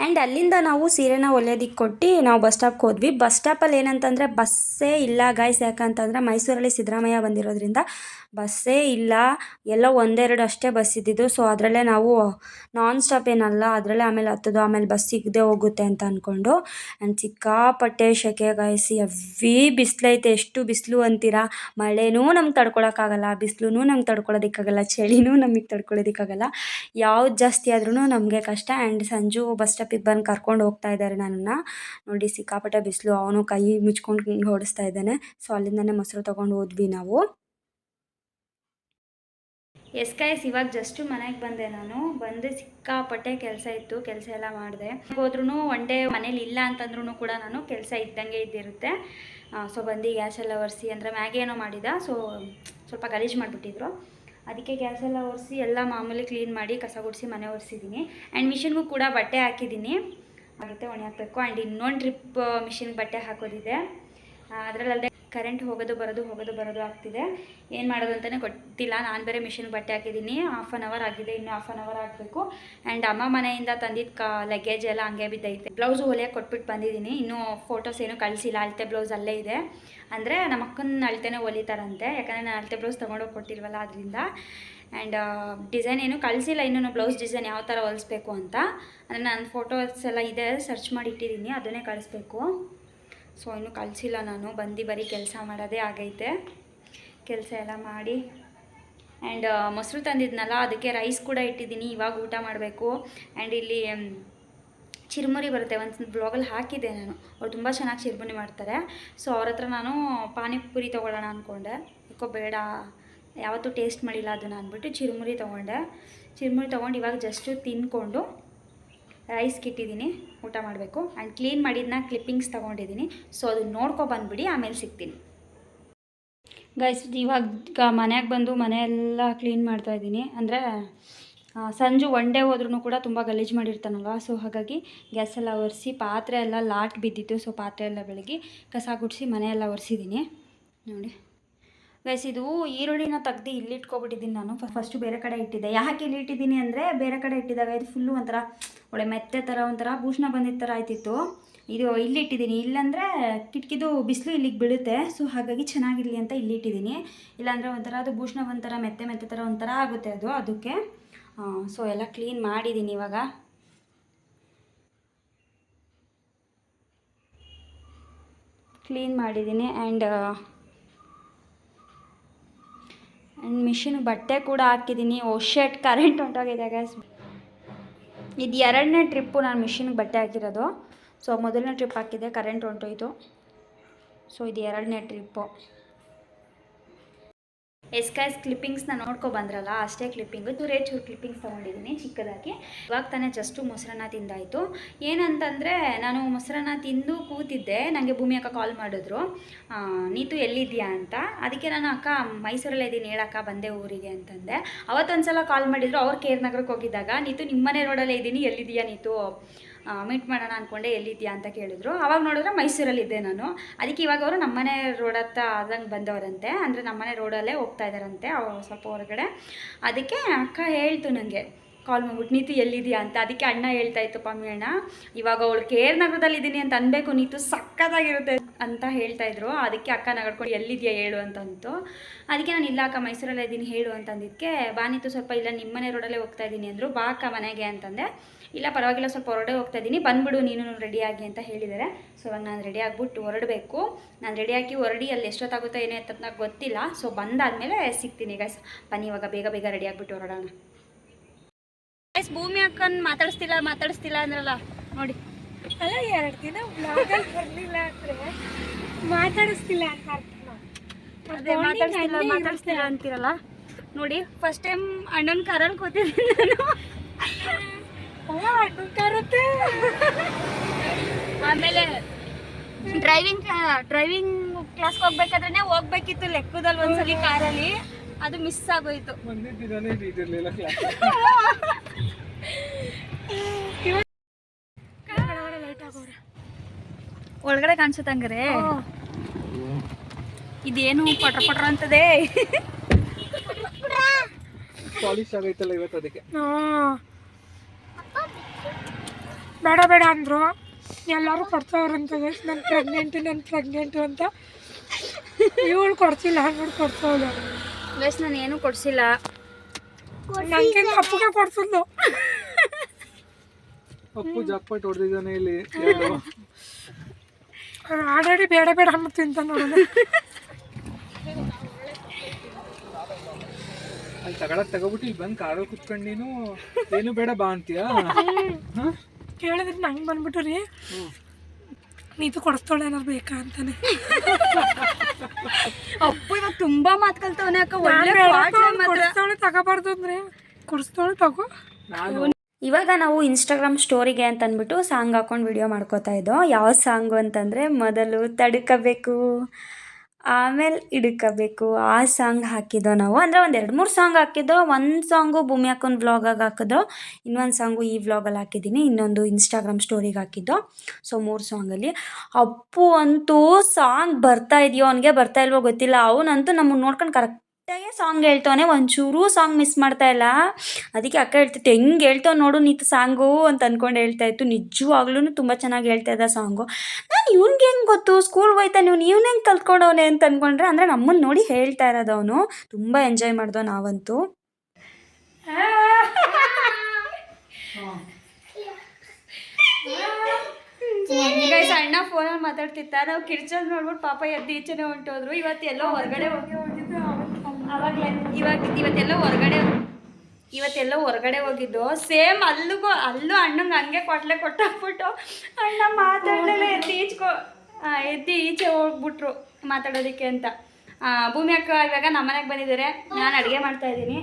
ಆ್ಯಂಡ್ ಅಲ್ಲಿಂದ ನಾವು ಸೀರೆನ ಒಲೆಯೋದಿಕ್ಕೆ ಕೊಟ್ಟು ನಾವು ಬಸ್ ಸ್ಟಾಪ್ಗೆ ಹೋದ್ವಿ. ಬಸ್ ಸ್ಟಾಪಲ್ಲಿ ಏನಂತಂದರೆ ಬಸ್ಸೇ ಇಲ್ಲ ಗಾಯ್ಸ್ ಯಾಕಂತಂದರೆ ಮೈಸೂರಲ್ಲಿ ಸಿದ್ದರಾಮಯ್ಯ ಬಂದಿರೋದ್ರಿಂದ ಬಸ್ಸೇ ಇಲ್ಲ. ಎಲ್ಲ ಒಂದೆರಡು ಅಷ್ಟೇ ಬಸ್ ಇದ್ದಿದ್ದು. ಸೊ ಅದರಲ್ಲೇ ನಾವು ನಾನ್ ಸ್ಟಾಪ್ ಏನಲ್ಲ, ಅದರಲ್ಲೇ ಆಮೇಲೆ ಹತ್ತೋದು, ಆಮೇಲೆ ಬಸ್ ಸಿಗದೆ ಹೋಗುತ್ತೆ ಅಂತ ಅಂದ್ಕೊಂಡು ಆ್ಯಂಡ್ ಸಿಕ್ಕಾಪಟ್ಟೆ ಶೆಕೆ ಗಾಯಿಸಿ ಎವ್ವಿ ಬಿಸಿಲೈತೆ ಎಷ್ಟು ಬಿಸಿಲು ಅಂತೀರಾ? ಮಳೆನೂ ನಮ್ಗೆ ತಡ್ಕೊಳಕ್ಕಾಗಲ್ಲ ಬಿಸಿಲೂ ನಮ್ಗೆ ತಡ್ಕೊಳ್ಳೋದಕ್ಕಾಗಲ್ಲ ಚಳಿನೂ ನಮಗೆ ತಡ್ಕೊಳ್ಳೋದಕ್ಕಾಗಲ್ಲ ಯಾವ್ದು ಜಾಸ್ತಿ ಆದ್ರೂ ನಮಗೆ ಕಷ್ಟ. ಆ್ಯಂಡ್ ಸಂಜು ಬಸ್ ಸ್ಟಾಪಿಗೆ ಬಂದು ಕರ್ಕೊಂಡು ಹೋಗ್ತಾ ಇದ್ದಾರೆ ನನ್ನನ್ನು. ನೋಡಿ, ಸಿಕ್ಕಾಪಟ್ಟೆ ಬಿಸಿಲು. ಅವನು ಕೈ ಮುಚ್ಕೊಂಡು ಓಡಿಸ್ತಾ ಇದ್ದಾನೆ. ಸೊ ಅಲ್ಲಿಂದನೇ ಮೊಸರು ತೊಗೊಂಡು ಹೋದ್ವಿ ನಾವು. ಎಸ್ ಕೈಸ್ ಇವಾಗ ಜಸ್ಟ್ ಮನೆಗೆ ಬಂದೆ ನಾನು. ಬಂದು ಸಿಕ್ಕಾಪಟ್ಟೆ ಕೆಲಸ ಇತ್ತು. ಕೆಲಸ ಎಲ್ಲ ಮಾಡಿದೆ. ಹೋದ್ರೂ ಒನ್ ಡೇ ಮನೇಲಿ ಇಲ್ಲ ಅಂತಂದ್ರೂ ಕೂಡ ನಾನು ಕೆಲಸ ಇದ್ದಂಗೆ ಇದ್ದಿರುತ್ತೆ. ಸೊ ಬಂದು ಗ್ಯಾಸ್ ಎಲ್ಲ ಒರೆಸಿ, ಅಂದರೆ ಮ್ಯಾಗಿ ಏನೋ ಮಾಡಿದ. ಸೊ ಸ್ವಲ್ಪ ಗಲೀಜು ಮಾಡಿಬಿಟ್ಟಿದ್ರು. ಅದಕ್ಕೆ ಗ್ಯಾಸೆಲ್ಲ ಒರೆಸಿ ಎಲ್ಲ ಮಾಮೂಲಿ ಕ್ಲೀನ್ ಮಾಡಿ ಕಸ ಗುಡಿಸಿ ಮನೆ ಒರೆಸಿದ್ದೀನಿ ಆ್ಯಂಡ್ ಮಿಷಿನ್ಗೂ ಕೂಡ ಬಟ್ಟೆ ಹಾಕಿದ್ದೀನಿ ಆಗುತ್ತೆ ಒಣೆ ಹಾಕಬೇಕು ಆ್ಯಂಡ್ ಇನ್ನೊಂದು ಟ್ರಿಪ್ ಮಿಷಿನ್ಗೆ ಬಟ್ಟೆ ಹಾಕೋದಿದೆ. ಅದರಲ್ಲದೆ ಕರೆಂಟ್ ಹೋಗೋದು, ಬರೋದು ಹೋಗೋದು, ಬರೋದು ಆಗ್ತಿದೆ. ಏನು ಮಾಡೋದು ಅಂತಲೇ ಗೊತ್ತಿಲ್ಲ. ನಾನು ಬೇರೆ ಮಿಷಿನ್ಗೆ ಬಟ್ಟೆ ಹಾಕಿದ್ದೀನಿ ಹಾಫ್ ಆನ್ ಅವರ್ ಆಗಿದೆ. ಇನ್ನೂ ಹಾಫ್ ಆನ್ ಅವರ್ ಆಗಬೇಕು. ಆ್ಯಂಡ್ ಅಮ್ಮ ಮನೆಯಿಂದ ತಂದಿದ್ದ ಕ ಲಗೇಜ್ ಎಲ್ಲ ಹಂಗೆ ಬಿದ್ದೈತೆ. ಬ್ಲೌಸು ಹೊಲಿಯೋಕೆ ಕೊಟ್ಬಿಟ್ಟು ಬಂದಿದ್ದೀನಿ ಇನ್ನೂ ಫೋಟೋಸ್ ಏನೂ ಕಳಿಸಿಲ್ಲ. ಅಳತೆ ಬ್ಲೌಸ್ ಅಲ್ಲೇ ಇದೆ. ಅಂದರೆ ನಮ್ಮ ಅಕ್ಕನ ಅಳತೆನೇ ಹೊಲಿತಾರಂತೆ. ಯಾಕಂದರೆ ನಾನು ಅಳತೆ ಬ್ಲೌಸ್ ತೊಗೊಂಡೋಗಿ ಕೊಟ್ಟಿಲ್ವಲ್ಲ ಅದರಿಂದ. ಆ್ಯಂಡ್ ಡಿಸೈನ್ ಏನು ಕಳಿಸಿಲ್ಲ. ಇನ್ನೂ ಬ್ಲೌಸ್ ಡಿಸೈನ್ ಯಾವ ಥರ ಹೊಲಿಸ್ಬೇಕು ಅಂತ. ಅಂದರೆ ನಾನು ಫೋಟೋಸ್ ಎಲ್ಲ ಇದೆ. ಸರ್ಚ್ ಮಾಡಿ ಇಟ್ಟಿದ್ದೀನಿ ಅದನ್ನೇ ಕಳಿಸ್ಬೇಕು. ಸೊ ಇನ್ನೂ ಕಳಿಸಿಲ್ಲ ನಾನು. ಬಂದು ಬರೀ ಕೆಲಸ ಮಾಡೋದೇ ಆಗೈತೆ. ಕೆಲಸ ಎಲ್ಲ ಮಾಡಿ. ಆ್ಯಂಡ್ ಮೊಸರು ತಂದಿದ್ನಲ್ಲ, ಅದಕ್ಕೆ ರೈಸ್ ಕೂಡ ಇಟ್ಟಿದ್ದೀನಿ. ಇವಾಗ ಊಟ ಮಾಡಬೇಕು. ಆ್ಯಂಡ್ ಇಲ್ಲಿ ಚಿರುಮುರಿ ಬರುತ್ತೆ. ಒಂದು ಬ್ಲಾಗಲ್ಲಿ ಹಾಕಿದ್ದೆ ನಾನು. ಅವ್ರು ತುಂಬ ಚೆನ್ನಾಗಿ ಚಿರುಮುರಿ ಮಾಡ್ತಾರೆ. ಸೊ ಅವ್ರ ಹತ್ರ ನಾನು ಪಾನಿಪುರಿ ತೊಗೊಳ್ಳೋಣ ಅಂದ್ಕೊಂಡೆ ಯಾಕೋ ಬೇಡ. ಯಾವತ್ತೂ ಟೇಸ್ಟ್ ಮಾಡಿಲ್ಲ ಅದನ್ನು ಅಂದ್ಬಿಟ್ಟು ಚಿರುಮುರಿ ತೊಗೊಂಡೆ. ಚಿರುಮುರಿ ತೊಗೊಂಡು ಇವಾಗ ಜಸ್ಟು ತಿಂದ್ಕೊಂಡು ರೈಸ್ಗೆ ಇಟ್ಟಿದ್ದೀನಿ, ಊಟ ಮಾಡಬೇಕು. ಆ್ಯಂಡ್ ಕ್ಲೀನ್ ಮಾಡಿದ್ನ ಕ್ಲಿಪ್ಪಿಂಗ್ಸ್ ತೊಗೊಂಡಿದ್ದೀನಿ. ಸೊ ಅದನ್ನ ನೋಡ್ಕೊ ಬಂದುಬಿಡಿ, ಆಮೇಲೆ ಸಿಗ್ತೀನಿ. ಗೈಸ್, ಇವಾಗ ಮನೆಗೆ ಬಂದು ಮನೆಯೆಲ್ಲ ಕ್ಲೀನ್ ಮಾಡ್ತಾ ಇದ್ದೀನಿ. ಅಂದರೆ ಸಂಜು ಒನ್ ಡೇ ಹೋದ್ರೂ ಕೂಡ ತುಂಬ ಗಲೀಜು ಮಾಡಿರ್ತಾನಲ್ವ? ಸೊ ಹಾಗಾಗಿ ಗ್ಯಾಸ್ ಎಲ್ಲ ಒರೆಸಿ, ಪಾತ್ರೆ ಎಲ್ಲ ಲಾಟ್ ಬಿದ್ದಿತ್ತು. ಸೊ ಪಾತ್ರೆ ಎಲ್ಲ ಬೆಳಗ್ಗೆ ಕಸ ಗುಡಿಸಿ ಮನೆಯೆಲ್ಲ ಒರೆಸಿದ್ದೀನಿ. ನೋಡಿ. ಗೈಸ್ ಇದು ಈರುಳ್ಳಿನ ತೆಗ್ದು ಇಲ್ಲಿ ಇಟ್ಕೊಬಿಟ್ಟಿದ್ದೀನಿ ನಾನು. ಫಸ್ಟು ಬೇರೆ ಕಡೆ ಇಟ್ಟಿದ್ದೆ. ಯಾಕೆ ಇಲ್ಲಿ ಇಟ್ಟಿದ್ದೀನಿ ಅಂದರೆ ಬೇರೆ ಕಡೆ ಇಟ್ಟಿದ್ದಾಗ ಇದು ಫುಲ್ಲು ಒಂಥರ ಒಳ್ಳೆ ಮೆತ್ತೆ ಥರ ಒಂಥರ ಭೂಷಣ ಬಂದಿದ್ದ ಥರ ಆಯ್ತಿತ್ತು. ಇದು ಇಲ್ಲಿ ಇಟ್ಟಿದ್ದೀನಿ. ಇಲ್ಲಾಂದರೆ ಕಿಟಕಿದು ಬಿಸಿಲು ಇಲ್ಲಿಗೆ ಬೀಳುತ್ತೆ. ಸೊ ಹಾಗಾಗಿ ಚೆನ್ನಾಗಿರಲಿ ಅಂತ ಇಲ್ಲಿ ಇಟ್ಟಿದ್ದೀನಿ. ಇಲ್ಲಾಂದರೆ ಒಂಥರ ಅದು ಭೂಷಣ ಒಂಥರ, ಮೆತ್ತೆ ಮೆತ್ತೆ ಥರ ಒಂಥರ ಆಗುತ್ತೆ ಅದು ಅದಕ್ಕೆ. ಸೊ ಎಲ್ಲ ಕ್ಲೀನ್ ಮಾಡಿದ್ದೀನಿ ಇವಾಗ. ಕ್ಲೀನ್ ಮಾಡಿದ್ದೀನಿ. ಆ್ಯಂಡ್ ಆ್ಯಂಡ್ ಮಿಷಿನ್ ಬಟ್ಟೆ ಕೂಡ ಹಾಕಿದ್ದೀನಿ ಓ ಶರ್ಟ್ ಕರೆಂಟ್ ಹೊಂಟೋಗಿದೆ ಗ್ಯಾಸ್ ಇದು ಎರಡನೇ ಟ್ರಿಪ್ಪು ನಾನು ಮಿಷಿನ್ಗೆ ಬಟ್ಟೆ ಹಾಕಿರೋದು. ಸೊ ಮೊದಲನೇ ಟ್ರಿಪ್ ಹಾಕಿದ್ದೆ ಕರೆಂಟ್ ಹೊಂಟೋಯ್ತು ಸೊ ಇದು ಎರಡನೇ ಟ್ರಿಪ್ಪು ಎಸ್ ಕೈಸ್ ಕ್ಲಿಪ್ಪಿಂಗ್ಸ್ನ ನೋಡ್ಕೊ ಬಂದ್ರಲ್ಲ, ಅಷ್ಟೇ ಕ್ಲಿಪ್ಪಿಂಗು. ಚೂರೇ ಚೂರು ಕ್ಲಿಪ್ಪಿಂಗ್ಸ್ ತೊಗೊಂಡಿದ್ದೀನಿ ಚಿಕ್ಕದಾಗಿ. ಇವಾಗ ತಾನೇ ಜಸ್ಟು ಮೊಸರನ್ನ ತಿಂದಾಯಿತು. ಏನಂತಂದರೆ, ನಾನು ಮೊಸರನ್ನ ತಿಂದು ಕೂತಿದ್ದೆ. ನನಗೆ ಭೂಮಿ ಅಕ್ಕ ಕಾಲ್ ಮಾಡಿದ್ರು. ನೀತು ಎಲ್ಲಿದ್ಯಾ ಅಂತ. ಅದಕ್ಕೆ ನಾನು ಅಕ್ಕ, ಮೈಸೂರಲ್ಲೇ ಇದ್ದೀನಿ ಹೇಳಕ್ಕ, ಬಂದೆ ಊರಿಗೆ ಅಂತಂದೆ. ಅವತ್ತೊಂದ್ಸಲ ಕಾಲ್ ಮಾಡಿದ್ರು. ಅವ್ರು ಕೇರ್ ನಗರಕ್ಕೆ ಹೋಗಿದ್ದಾಗ, ನೀತು ನಿಮ್ಮನೆ ರೋಡಲ್ಲೇ ಇದ್ದೀನಿ ಎಲ್ಲಿದ್ದೀಯಾ ನೀತು? ಮೀಟ್ ಮಾಡೋಣ ಅಂದ್ಕೊಂಡೆ ಎಲ್ಲಿದ್ಯಾ ಅಂತ ಕೇಳಿದ್ರು. ಅವಾಗ ನೋಡಿದ್ರೆ ಮೈಸೂರಲ್ಲಿದ್ದೆ ನಾನು. ಅದಕ್ಕೆ ಇವಾಗ ಅವರು ನಮ್ಮನೆ ರೋಡ್ ಹತ್ರ ಆದಂಗೆ ಬಂದವರಂತೆ. ಅಂದರೆ ನಮ್ಮನೆ ರೋಡಲ್ಲೇ ಹೋಗ್ತಾ ಇದ್ದಾರಂತೆ ಅವ್ರು ಸ್ವಲ್ಪ ಹೊರಗಡೆ. ಅದಕ್ಕೆ ಅಕ್ಕ ಹೇಳ್ತು ನನಗೆ ಕಾಲ್ ಮಾಡ್ಬಿಟ್ಟು ನೀತು ಎಲ್ಲಿದೆಯಾ ಅಂತ. ಅದಕ್ಕೆ ಅಣ್ಣ ಹೇಳ್ತಾ ಇತ್ತು, ಪಮ್ಮಿ ಅಣ್ಣ, ಇವಾಗ ಅವಳು ಕೇರ್ ನಗರದಲ್ಲಿದ್ದೀನಿ ಅಂತ ಅನ್ಬೇಕು. ನೀತು ಸಕ್ಕತ್ತಾಗಿರುತ್ತೆ. ಅಂತ ಹೇಳ್ತಾ ಇದ್ರು. ಅದಕ್ಕೆ ಅಕ್ಕ ನಗಡ್ಕೊಂಡು ಎಲ್ಲಿದೆಯಾ ಹೇಳು ಅಂತಂತು ಅದಕ್ಕೆ ನಾನು, ಇಲ್ಲ ಅಕ್ಕ, ಮೈಸೂರಲ್ಲೇ ಇದ್ದೀನಿ, ಹೇಳು ಅಂತಂದಿದ್ದಕ್ಕೆ ಬಾನಿತ್ತು ಸ್ವಲ್ಪ, ಇಲ್ಲ ನಿಮ್ಮನೆ ರೋಡಲ್ಲೇ ಹೋಗ್ತಾ ಇದ್ದೀನಿ ಅಂದರು. ಬಾ ಅಕ್ಕ, ಮನೆಗೆ ಅಂತಂದೆ. ಇಲ್ಲ ಪರವಾಗಿಲ್ಲ ಸ್ವಲ್ಪ ಹೊರಡೆ ಹೋಗ್ತಾ ಇದ್ದೀನಿ ಬಂದ್ಬಿಡು ನೀನು ರೆಡಿಯಾಗಿ ಅಂತ ಹೇಳಿದ್ದಾರೆ ಸೊ ಇವಾಗ ನಾನು ರೆಡಿ ಆಗಿಬಿಟ್ಟು ಹೊರಡಬೇಕು. ನಾನು ರೆಡಿಯಾಗಿ ಹೊರಡಿ ಅಲ್ಲಿ ಎಷ್ಟೊತ್ತಾಗುತ್ತೋ ಏನೇ ಅಂತ ನನಗೆ ಗೊತ್ತಿಲ್ಲ. ಸೊ ಬಂದಾದಮೇಲೆ ಸಿಗ್ತೀನಿ ಗೈಸ್ ಬನ್ನಿ ಇವಾಗ ಬೇಗ ಬೇಗ ರೆಡಿ ಆಗಿಬಿಟ್ಟು ಹೊರಡೋಣ. ಗೈಸ್ ಭೂಮಿ ಅಕ್ಕನ್ ಮಾತಾಡಿಸ್ತಿಲ್ಲ ಮಾತಾಡಿಸ್ತಿಲ್ಲ ಅಂದ್ರಲ್ಲ ನೋಡಿ. ಅಲ್ಲ ಎರಡು ದಿನ ಬ್ಲಾಗಲ್ಲಿ ಬರಲಿಲ್ಲ ಅಂದ್ರೆ ಮಾತಾಡಿಸ್ತಿಲ್ಲ ಅಂತ ಅರ್ಥ. ಅದೇ ಮಾತಾಡಿಸ್ತಿಲ್ಲ ಮಾತಾಡಿಸ್ತಿಲ್ಲ ಅಂತೀರಲ್ಲ. ನೋಡಿ ಫಸ್ಟ್ ಟೈಮ್ ಅಣ್ಣನ ಕಾರಲ್ಲಿ ಕೂತಿದ್ದೀನಿ ನಾನು. ಆಮೇಲೆ ಡ್ರೈವಿಂಗ್ ಡ್ರೈವಿಂಗ್ ಕ್ಲಾಸ್ಗೆ ಹೋಗ್ಬೇಕಾದ್ರೆ ಹೋಗ್ಬೇಕಿತ್ತು ಲೆಕ್ಕದಲ್ಲಿ ಒಂದ್ಸಲಿ ಕಾರಲ್ಲಿ. ಅದು ಮಿಸ್ ಆಗೋಯ್ತು. ಒಳಗಡೆ ಇದಿರ್ಲಿಲ್ಲ ಕ್ಲಾಸ್ ಲೇಟ್ ಆಗೋರೆ ಒಳಗಡೆ ಕಾಣಿಸುತ್ತಂಗ್ರೆ ಇದೇನು ಪಟ್ರ ಪಟ್ರ ಅಂತದೇ. ಪಾಲಿಶ್ ಆಗೈತಲ್ಲ ಇವತ್ತು ಅದಕ್ಕೆ. ಬೇಡ ಬೇಡ ಅಂದರು. ಎಲ್ಲರೂ ಕೊಡ್ತಾವ್ರಂತ ನಾನು ಪ್ರೆಗ್ನೆಂಟು ನಾನು ಪ್ರೆಗ್ನೆಂಟು ಅಂತ. ಇವಳು ಕೊಡ್ತಿಲ್ಲ ಅಂದ್ಬಿಟ್ಟು ಕೊಡ್ತಾವಳು. ಗೈಸ್ ನಾನು ಏನು ಕೊಡ್ಸಿಲ್ಲ. ನನಗೆ ಅಪ್ಪಗೆ ಕೊಡ್ತಿದ್ಲು ಅಪ್ಪು ಜಾಕ್ಪಾಟ್ ಹೊಡೆದಿದ್ದಾನೆ ಇಲ್ಲಿ. ಆಲ್ರೆಡಿ ಬೇಡ ಬೇಡ ಅಂದ್ಬಿಟ್ಟು ತಿಂತ ನೋಡೋಣ. ಅಲ್ಲಿ ತಗೊಳಕ್ ತಗೋಬಿಟ್ಟು ಇಲ್ಲಿ ಬಂದು ಕಾರಲ್ಲಿ ಕುತ್ಕೊಂಡು ನೀನು ಏನು ಬೇಡ ಬಾ ಅಂತೀಯಾ? ಹಾ? ಕೇಳಿದ್ರೆ ನಂಗೆ ಬಂದ್ಬಿಟ್ಟು ರೀ ನೀತು ಕೊಡಿಸ್ತಾಳೆ ಏನಾರು ಬೇಕಾ ಅಂತಾನೆ. ಅಪ್ಪ ಇವಾಗ ತುಂಬಾ ಮಾತು ಕಲ್ತವನೆ ಅಕ್ಕ. ಒಳ್ಳೆ ಬೇಡ ಪಾಟ್ಲೆ ಮಾತ್ರ. ಕೊಡಿಸ್ತಾಳೆ ತಗೋಬಾರ್ದು ಅಂದ್ರೆ ಕೊಡಿಸ್ತಾಳೆ ತಗೋ. ನಾನು ಇವಾಗ ನಾವು ಇನ್ಸ್ಟಾಗ್ರಾಮ್ ಸ್ಟೋರಿಗೆ ಅಂತ ಅಂದ್ಬಿಟ್ಟು ಸಾಂಗ್ ಹಾಕೊಂಡು ವಿಡಿಯೋ ಮಾಡ್ಕೋತಾ ಇದ್ದೋ ಯಾವ ಸಾಂಗು ಅಂತಂದರೆ ಮೊದಲು ತಡ್ಕಬೇಕು. ಆಮೇಲೆ ಹಿಡ್ಕಬೇಕು. ಆ ಸಾಂಗ್ ಹಾಕಿದ್ದೋ ನಾವು? ಅಂದರೆ ಒಂದು ಎರಡು ಮೂರು ಸಾಂಗ್ ಹಾಕಿದ್ದೋ ಒಂದು ಸಾಂಗು ಭೂಮಿ ಹಾಕೊಂಡು ವ್ಲಾಗಾಗಿ ಹಾಕಿದ್ದೋ ಇನ್ನೊಂದು ಸಾಂಗು ಈ ವ್ಲಾಗಲ್ಲಿ ಹಾಕಿದ್ದೀನಿ ಇನ್ನೊಂದು ಇನ್ಸ್ಟಾಗ್ರಾಮ್ ಸ್ಟೋರಿಗೆ ಹಾಕಿದ್ದೋ? ಸೊ ಮೂರು ಸಾಂಗಲ್ಲಿ ಅಪ್ಪು ಅಂತೂ ಸಾಂಗ್ ಬರ್ತಾ ಇದೆಯೋ? ಅವನಿಗೆ ಬರ್ತಾ ಇಲ್ವೋ ಗೊತ್ತಿಲ್ಲ. ಅವನಂತೂ ನಮ್ಮನ್ನು ನೋಡ್ಕೊಂಡು ಕರೆಕ್ಟಾಗಿ ಸಾಂಗ್ ಹೇಳ್ತವನೆ, ಒಂಚೂರು ಸಾಂಗ್ ಮಿಸ್ ಮಾಡ್ತಾ ಇಲ್ಲ. ಅದಕ್ಕೆ ಅಕ್ಕ ಹೇಳ್ತಿತ್ತು, ಹೆಂಗೆ ಹೇಳ್ತಾವ ನೋಡು ನೀತು ಸಾಂಗು ಅಂತ ಅಂದ್ಕೊಂಡು ಹೇಳ್ತಾ ಇತ್ತು. ನಿಜವಾಗ್ಲೂ ತುಂಬ ಚೆನ್ನಾಗಿ ಹೇಳ್ತಾ ಇದ್ದ ಸಾಂಗು. ನಾನು ಇವ್ನಿಗೆ ಹೆಂಗೆ ಗೊತ್ತು? ಸ್ಕೂಲ್ಗೆ ಹೋಯ್ತಾ ಇವ್ನು ಇವ್ನು ಹೆಂಗೆ ಕಲ್ತ್ಕೊಂಡವನೆ ಅಂತ ಅಂದ್ಕೊಂಡ್ರೆ ಅಂದರೆ ನಮ್ಮನ್ನು ನೋಡಿ ಹೇಳ್ತಾ ಇರೋದು ಅವನು. ತುಂಬ ಎಂಜಾಯ್ ಮಾಡ್ದೋ ನಾವಂತೂ. ಸಣ್ಣ ಫೋನಲ್ಲಿ ಮಾತಾಡ್ತಿತ್ತ ನಾವು ಕಿರ್ಚಲ್ ನೋಡ್ಬಿಟ್ಟು ಪಾಪ ಎದ್ದು ಈಚೆನೆ ಹೊಂಟೋದ್ರು. ಇವತ್ತೆಲ್ಲೋ ಹೊರಗಡೆ ಇವಾಗ ಇವತ್ತೆಲ್ಲೋ ಹೊರಗಡೆ ಇವತ್ತೆಲ್ಲ ಹೊರಗಡೆ ಹೋಗಿದ್ದು. ಸೇಮ್ ಅಲ್ಲಿಗೂ ಅಲ್ಲೂ ಅಣ್ಣಂಗೆ ಹಂಗೆ ಕೊಟ್ಲೆ ಕೊಟ್ಟಾಕ್ಬಿಟ್ಟು ಅಣ್ಣ ಮಾತಾಡಲಿಲ್ಲ ಎದ್ದು ಈಚ್ಕೊ ಎದ್ದು ಈಚೆ ಹೋಗ್ಬಿಟ್ರು ಮಾತಾಡೋದಕ್ಕೆ ಅಂತ. ಭೂಮಿ ಅಕ್ಕ ಇವಾಗ ನಮ್ಮನೆಗೆ ಬಂದಿದ್ದಾರೆ. ನಾನು ಅಡುಗೆ ಮಾಡ್ತಾ ಇದ್ದೀನಿ.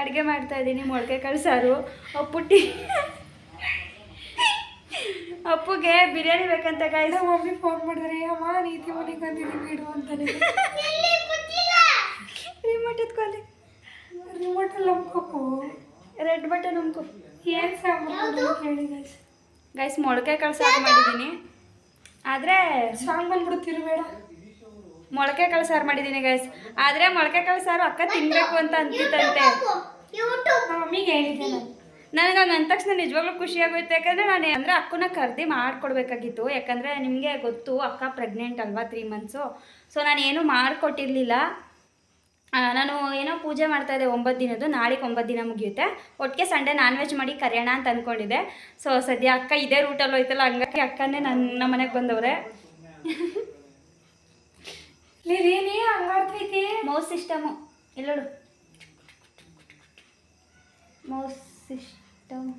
ಅಡುಗೆ ಮಾಡ್ತಾ ಇದ್ದೀನಿ ಮೊಳಕೆ ಕಳ್ಸಾರು ಸಾರು ಅಪ್ಪುಟ್ಟಿ ಅಪ್ಪುಗೆ ಬಿರಿಯಾನಿ ಬೇಕಂತ ಗಾಯ್ಸ್ ಮಮ್ಮಿ ಫೋನ್ ಮಾಡಿದ್ರೆ ಅಮ್ಮ ನೀತಿ ಮನೆಗೆ ಬಂದಿದ್ದೀನಿ ಬಿಡು ಅಂತಾನೆ. ರಿಮೋಟ್ ಎತ್ಕೊಳ್ಳಿ. ರಿಮೋಟಲ್ಲಿ ನಂಬ್ಕೊಪ್ಪು. ರೆಡ್ ಬಟನ್ ಅಮ್ಕೊ ಏನು ಸಾಂಬಾರು ಹೇಳಿ ಗೈಸ್ ಗೈಸ್ ಮೊಳಕೆ ಕಾಳು ಸಾರು ಮಾಡಿದ್ದೀನಿ ಆದರೆ ಸಾಂಗ್ ಬಂದ್ಬಿಡುತ್ತೀರಿ ಬೇಡ. ಮೊಳಕೆ ಕಾಳು ಸಾರು ಮಾಡಿದ್ದೀನಿ ಗೈಸ್ ಆದರೆ ಮೊಳಕೆ ಕಾಳು ಸಾರು ಅಕ್ಕ ತಿನ್ಬೇಕು ಅಂತ ಅಂತಿತ್ತಂತೆ. ಮಮ್ಮಿಗೆ ಹೇಳಿದ್ದೆ ನಾನು. ನನಗೆ ಹಂಗೆ ಅಂದ ತಕ್ಷಣ ನಿಜವಾಗ್ಲೂ ಖುಷಿ ಆಗೋಯ್ತು. ಯಾಕಂದರೆ ನಾನು ಅಂದರೆ ಅಕ್ಕನ ಖರೀದಿ ಮಾಡ್ಕೊಡ್ಬೇಕಾಗಿತ್ತು. ಯಾಕಂದರೆ ನಿಮಗೆ ಗೊತ್ತು ಅಕ್ಕ ಪ್ರೆಗ್ನೆಂಟ್ ಅಲ್ವಾ ತ್ರೀ ಮಂತ್ಸು ಸೊ ನಾನು ಏನೂ ಮಾಡಿಕೊಟ್ಟಿರಲಿಲ್ಲ. ನಾನು ಏನೋ ಪೂಜೆ ಮಾಡ್ತಾ ಇದ್ದೆ ಒಂಬತ್ತು ದಿನದ್ದು. ನಾಳೆಗೆ ಒಂಬತ್ತು ದಿನ ಮುಗಿಯುತ್ತೆ. ಒಟ್ಟಿಗೆ ಸಂಡೇ ನಾನ್ ವೆಜ್ ಮಾಡಿ ಕರೆಯೋಣ ಅಂತ ಅಂದ್ಕೊಂಡಿದ್ದೆ ಸೊ ಸದ್ಯ ಅಕ್ಕ ಇದೇ ರೂಟಲ್ಲಿ ಹೋಯ್ತಲ್ಲ ಹಂಗಾಗಿ ಅಕ್ಕನೇ ನನ್ನ ಮನೆಗೆ ಬಂದವ್ರೆ. ಮೌಸ್ ಸಿಸ್ಟಮು ಎಲ್ಲೋಡು ಮೌಸ್ ಸಿಸ್ಟಮ್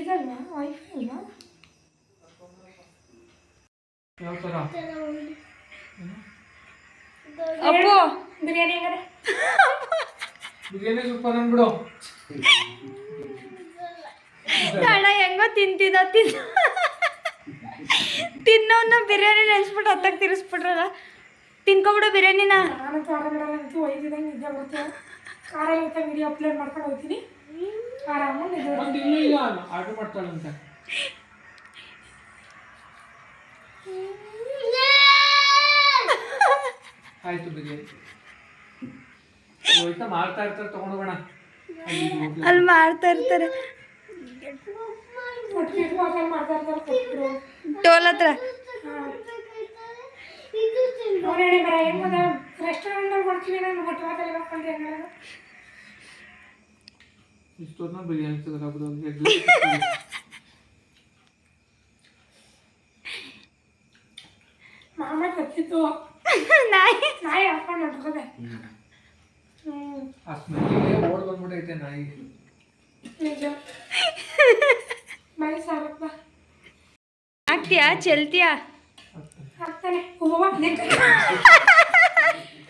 ಇದಲ್ವಾ? ವೈಫೈ ಅಲ್ವಾ? ಯಾವ ಥರ ಅಪ್ಪು ಬಿರಿಯಾನಿ ಹೆಂಗಾರೆ ಬಿರಿಯಾನಿ ಸೂಪರ್ ಅಂದ್ಬಿಡು. ಅಣ್ಣ ಹೆಂಗೋ ತಿಂತಿದ್ದ ತಿನ್ನ ತಿನ್ನೋನ್ನ ಬಿರಿಯಾನಿ ನೆನ್ಸ್ಬಿಟ್ಟು ಹತ್ತಕ್ಕೆ ತಿರ್ಸ್ಬಿಟ್ರಲ್ಲ. ತಿನ್ಕೊಬಿಡು ಬಿರಿಯಾನಿನ. ನಾನು ಆರ್ಡರ್ ಬಿಡಲ್ಲ ಅಂತೂ ಒಯ್ದಿದಂಗೆ ನಿದ್ದೆ ಬರುತ್ತೆ ಕಾರಲ್ಲಿ ಇದ್ದಂಗೆ ವಿಡಿಯೋ ಅಪ್ಲೋಡ್ ಮಾಡ್ಕೊಂಡು ಹೋಗ್ತೀನಿ. ಆರಾಮಾಗಿ ನಿದ್ದೆ ಮತ್ತೆ ಇನ್ನೂ ಇಲ್ಲ ಆರ್ಡರ್ ಮಾಡ್ತಾಳಂತೆ. ಆಯ್ತು ಬಿರಿಯಾನಿ. ಹೋಯ್ತಾ ಮಾಡ್ತಾ ಇರ್ತಾರೆ ತಗೊಂಡೋಗೋಣ ಅಲ್ಲಿ ಮಾಡ್ತಾ ಇರ್ತಾರೆ. ಟೋಲ್ ಹತ್ರ. ನೋಡಿ ಬರ ಏನು ಗೊತ್ತಾ ರೆಸ್ಟೋರೆಂಟಲ್ಲಿ ಕೊಡ್ತೀವಿ ನಾನು ಹೊಟ್ಟೆ ಹೋಟೆಲ್ ಮಾಡ್ಕೊಂಡ್ರೆ ಹೆಂಗೆ ಇಷ್ಟೊತ್ತ ಬಿರಿಯಾನಿ ತಗೋಬೋದು ಮಾಮ ಕತ್ತಿತ್ತು ನಾಯಿ ನಾಯಿ ಹಾಕೊಂಡು ಹೊಂಟೋದೆ ಹ್ಞೂ ಆ ಸ್ಮೆಲ್ಲಿಗೆ ಓಡ್ ಬಂದ್ಬಿಟ್ಟೈತೆ ನಾಯಿ ನಿಜ ಮೈ ಸಾರಪ್ಪ ಆಗ್ತೀಯಾ ಚೆಲ್ತೀಯಾ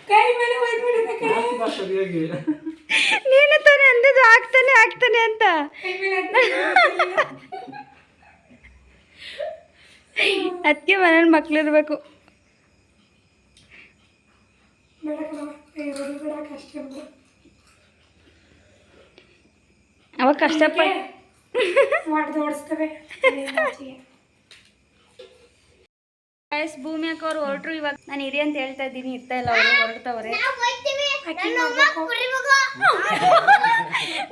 ಕೈ ಮೇಲೆ ನೀನು ತಾನೆ ಅಂದಿದ್ದು ಆಗ್ತಾನೆ ಆಗ್ತಾನೆ ಅಂತ. ಅದಕ್ಕೆ ಮನೇಲಿ ಮಕ್ಳಿರ್ಬೇಕು ಅವಾಗ ಕಷ್ಟಪಟ್ಟು ಮಾಡ್ದು ಗೈಸ್ ಭೂಮಿ ಅವ್ರು ಹೊರಟ್ರು ಇವಾಗ. ನಾನು ಇರಿ ಅಂತ ಹೇಳ್ತಾ ಇದ್ದೀನಿ ಇರ್ತಾ ಇಲ್ಲ ಅವರು ಹೊರಡ್ತಾವ್ರೆ ಅಕ್ಕಿ ಮಾಡ್ಬೇಕು.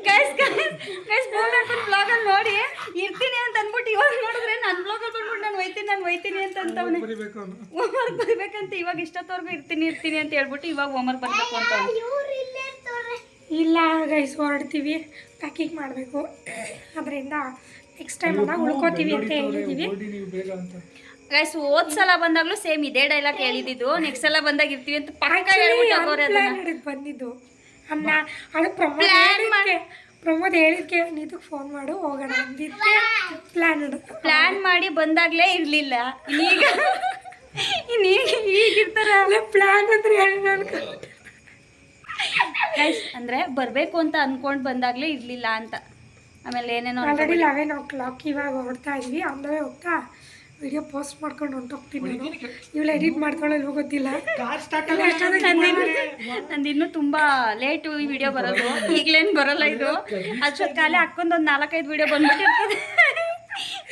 ಗೈಸ್ ಗೈಸ್ ಗೈಸ್ ಭೂಮಿ ಅಕ್ಕನ ಬ್ಲಾಗಲ್ಲಿ ನೋಡಿ. ಇರ್ತೀನಿ ಅಂತ ಅಂದ್ಬಿಟ್ಟು ಇವಾಗ ನೋಡಿದ್ರೆ ನನ್ನ ಬ್ಲಾಗಲ್ಲಿ ಬಂದ್ಬಿಟ್ಟು ನಾನು ಒಯ್ತೀನಿ ನಾನು ಒಯ್ತೀನಿ ಅಂತ ಅಂತವನೆ. ಹೋಮ್ವರ್ಕ್ ಬರ್ಬೇಕಂತ ಇವಾಗ ಇಷ್ಟೊತ್ತವರೆಗೂ ಇರ್ತೀನಿ ಇರ್ತೀನಿ ಅಂತ ಹೇಳ್ಬಿಟ್ಟು ಇವಾಗ ಹೋಮ್ವರ್ಕ್ ಬರ್ಬೇಕು ಅಂತ ಇಲ್ಲ ಗೈಸ್ ಹೊರಡ್ತೀವಿ. ಪ್ಯಾಕಿಂಗ್ ಮಾಡಬೇಕು. ಅದರಿಂದ ನೆಕ್ಸ್ಟ್ ಟೈಮ್ ಅದಾಗ ಉಳ್ಕೋತೀವಿ ಅಂತ ಹೇಳಿದ್ದೀವಿ ಗೈಸ್ ಹೋದ್ ಸಲ ಬಂದಾಗ್ಲೂ ಸೇಮ್ ಇದೇ ಡೈಲಾಗ್ ಹೇಳಿದ್ದು. ನೆಕ್ಸ್ಟ್ ಸಲ ಬಂದಾಗ ಇರ್ತೀವಿ ಅಂತ ಪಕ್ಕ ಹೇಳ್ಬಿಟ್ಟು ಬಂದಿದ್ದು. ಅನ್ನ ಅದು ಪ್ರಮೋದ್ ಹೇಳಿದ್ಕೆ ನೀತಕ್ಕೆ ಫೋನ್ ಮಾಡು ಹೋಗೋಣ ಅಂದಿದ್ದೆ ಪ್ಲಾನ್ ಪ್ಲಾನ್ ಮಾಡಿ ಬಂದಾಗ್ಲೇ ಇರ್ಲಿಲ್ಲ. ಈಗ ಈಗ ಈಗಿರ್ತಾರ ಪ್ಲಾನ್ ಅಂದ್ರೆ ಗೈಸ್ ಅಂದ್ರೆ ಬರ್ಬೇಕು ಅಂತ ಅನ್ಕೊಂಡ್ ಬಂದಾಗ್ಲೇ ಇರ್ಲಿಲ್ಲ ಅಂತ. ಆಮೇಲೆ ಏನೇನೋ ಆಲ್ರೆಡಿ ಲೆವೆನ್ ಓ ಕ್ಲಾಕ್ ಇವಾಗ ಹೊರಡ್ತಾ ಇದ್ವಿ. ಅಂದವೇ ಹೋಗ್ತಾ ವಿಡಿಯೋ ಪೋಸ್ಟ್ ಮಾಡ್ಕೊಂಡು ಹೊಂಟೋಗ್ತೀನಿ ನಾನು. ಇವಳು ಎಡಿಟ್ ಮಾಡ್ಕೊಳ್ಳಲ್ವೋ ಗೊತ್ತಿಲ್ಲ ಕಾರ್ ಸ್ಟಾರ್ಟ್ ನಂದು ಇನ್ನೂ ತುಂಬ ಲೇಟು ಈ ವಿಡಿಯೋ ಬರೋದು. ಈಗಲೇನು ಬರಲ್ಲ ಇದು. ಅಷ್ಟೊತ್ತು ಕಾಲೇ ಹಾಕ್ಕೊಂಡು ಒಂದು ನಾಲ್ಕೈದು ವಿಡಿಯೋ ಬಂದ್ಬಿಟ್ಟಿರ್ತದೆ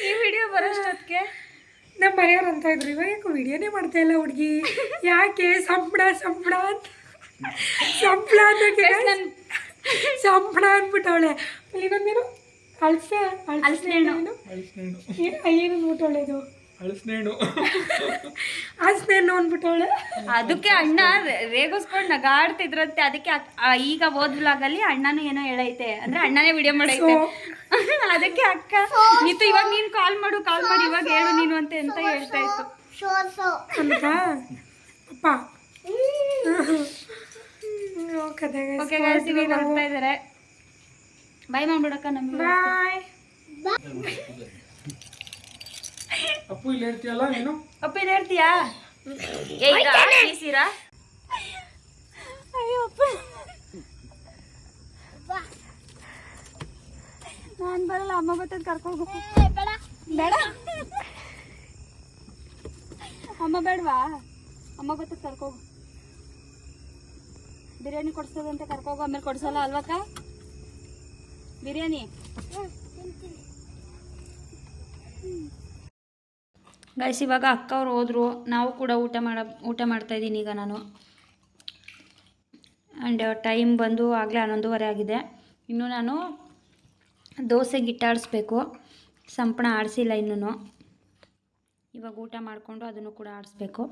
ಈ ವಿಡಿಯೋ ಬರೋಷ್ಟೊತ್ತಿಗೆ ನಮ್ಮ ಮನೆಯವ್ರು ಅಂತ ಇದ್ರು ಇವಾಗ ಯಾಕೆ ವಿಡಿಯೋನೇ ಮಾಡ್ತಾ ಇಲ್ಲ ಹುಡುಗಿ? ಯಾಕೆ? ಸಂಬಳ ಸಂಬಳ ಅಂತ. ಸಂಬಳ ಅಂತ ನನ್ ಸಂಬಳ ಅಂದ್ಬಿಟ್ಟವಳೆ ಇನ್ನೊಂದೇನು? ಅಳಸೆ ಅಳಸೆ ಅಳ್ಸೇನು ಏನು? ಅಂದ್ಬಿಟ್ಟವಳೆ ಇದು ಅಳಸ್ನೇಣು ಅಳ್ಸೇನು ಅಂದ್ಬಿಟ್ಟವಳೆ. ಅದಕ್ಕೆ ಅಣ್ಣ ರೇಗಿಸ್ಕೊಂಡು ನಗಾಡ್ತಿದ್ರಂತೆ. ಅದಕ್ಕೆ ಈಗ ಓದ್ ಬ್ಲಾಗಲ್ಲಿ ಅಣ್ಣನೂ ಏನೋ ಹೇಳೈತೆ. ಅಂದ್ರೆ ಅಣ್ಣನೇ ವಿಡಿಯೋ ಮಾಡೈತೆ. ಅದಕ್ಕೆ ಅಕ್ಕ ನೀತು ಇವಾಗ ನೀನ್ ಕಾಲ್ ಮಾಡು ಕಾಲ್ ಮಾಡಿ. ಇವಾಗ ಹೇಳು ನೀನು ಅಂತ ಎಂತ ಹೇಳ್ತಾ ಇತ್ತು. ಅಂತ ಅಪ್ಪ. ಓಕೆ ಇವಾಗ ಬರ್ತಾ ಇದಾರೆ. ಬಾಯ್ ಮಾಡ್ಬಿಡಕ್ಕ ನಮ್ಗೆ ಬಾಯ್ ಅಪ್ಪು ಇಲ್ಲಿ ಹೇಳ್ತೀಯಲ್ಲ ನೀನು? ಅಪ್ಪ ಇಲ್ಲಿ ಹೇಳ್ತೀಯಾ? ಏ ಈಗ ಬೀಸಿರಾ ಅಯ್ಯೋ ಅಪ್ಪ. ನಾನು ಬರಲ್ಲ ಅಮ್ಮ ಬರ್ತದ ಕರ್ಕೊಂಡು ಬೇಡ. ಬೇಡ. ಅಮ್ಮ ಬೇಡವಾ? ಅಮ್ಮ ಬರ್ತದ ಕರ್ಕೋಗು ಬಿರಿಯಾನಿ ಕೊಡ್ಸೋದಂತೆ ಕರ್ಕೋಗು ಆಮೇಲೆ ಕೊಡ್ಸಲ್ಲ ಅಲ್ವಕ್ಕ ಬಿರಿಯಾನಿ? ಗೈಸ್, ಇವಾಗ ಅಕ್ಕ ಅವ್ರು ಹೋದ್ರು. ನಾವು ಕೂಡ ಊಟ ಮಾಡ, ಊಟ ಮಾಡ್ತಾ ಇದ್ದೀನಿ ಈಗ ನಾನು. ಆ್ಯಂಡ್ ಟೈಮ್ ಬಂದು ಆಗಲೇ ಹನ್ನೊಂದುವರೆ ಆಗಿದೆ. ಇನ್ನು ನಾನು ದೋಸೆ ಗಿಟ್ಟಾಡಿಸ್ಬೇಕು ಸಂಪಣ ಆಡಿಸಿಲ್ಲ ಇನ್ನೂ ಇವಾಗ ಊಟ ಮಾಡಿಕೊಂಡು ಅದನ್ನು ಕೂಡ ಆಡಿಸ್ಬೇಕು.